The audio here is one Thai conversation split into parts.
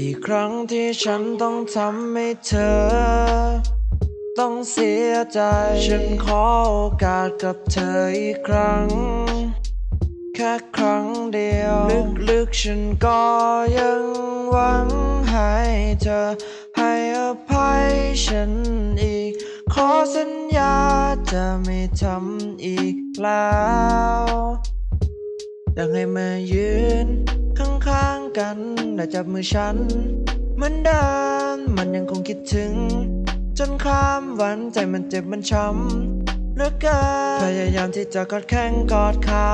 ี่ครั้งที่ฉันต้องทำให้เธอ ต้องเสียใจ ฉันขอโอกาสกับเธออีกครั้ง แค่ครั้งเดียว ลึกๆฉันก็ยังหวังให้เธอ ให้อภัยฉันอีก ขอสัญญาจะไม่ทำอีกแล้วอยากให้มายืน กันและจับมือฉันเหมือนเดิมมันยังคงคิดถึง จนข้ามวันใจมันเจ็บมันช้ำเหลือเกินพยายามที่จะกอดแข้งกอดขา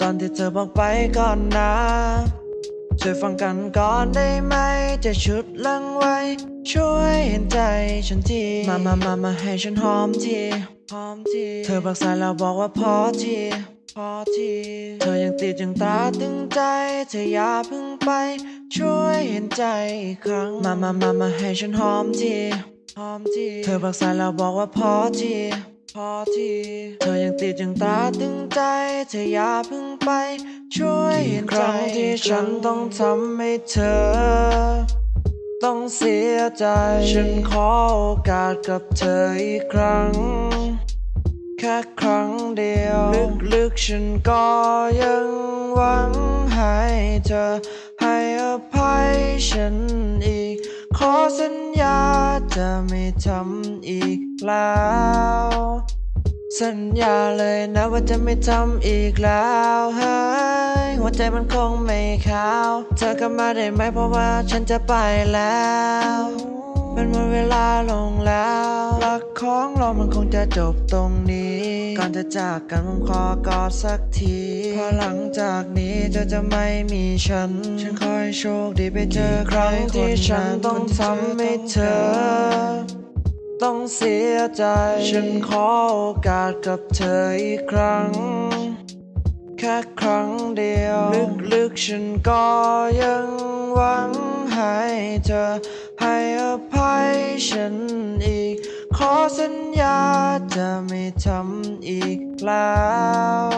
ตอนที่เธอบอกไปก่อนนะ ช่วยฟังกันก่อนได้ไหม จะชุดลังไว้ ช่วยเห็นใจฉันที มามามามาให้ฉันหอมที หอมที เธอบักสายแล้วบอกว่าพอที พอทีเธอยังติดยังตาตึงใจ เธออย่าเพิ่งไป ช่วยเห็นใจอีกครั้ง มามามามาให้ฉันหอมทีหอมทีเธอบักสายแล้วบอกว่าพอทีพอทีเธอยังติดยังตาตึงใจ เธออย่าเพิ่งไป ช่วยเห็นใจครั้งที่ฉันต้องทำให้เธอ ต้องเสียใจ ฉันขอโอกาสกับเธออีกครั้ง แค่ครั้งเดียว ลึกๆฉันก็ยังหวังให้เธอ ให้อภัยฉันอีก ขอสัญญาจะไม่ทำอีกแล้ว สัญญาเลยนะว่าจะไม่ทำอีกแล้วเฮ้ยหัวใจมันคงไม่ขาว เธอกลับมาได้ไหมเพราะว่าฉันจะไปแล้วเป็นหมดเวลาลงแล้ว ของเรามันคงจะจบตรงนี้ ก่อนจะจากกันผมขอกอดสักทีเพอหลังจากนี้เธอจะไม่มีฉัน ฉันขอให้โชคดีไปเจอครั้งที่ฉันต้องทำให้เธอ ต้องเสียใจ ฉันขอโอกาสกับเธออีกครั้ง แค่ครั้งเดียว ลึกๆฉันก็ยังหวังให้เธอให้อภัยฉันอีก ขอสัญญาจะไม่ทำอีกแล้ว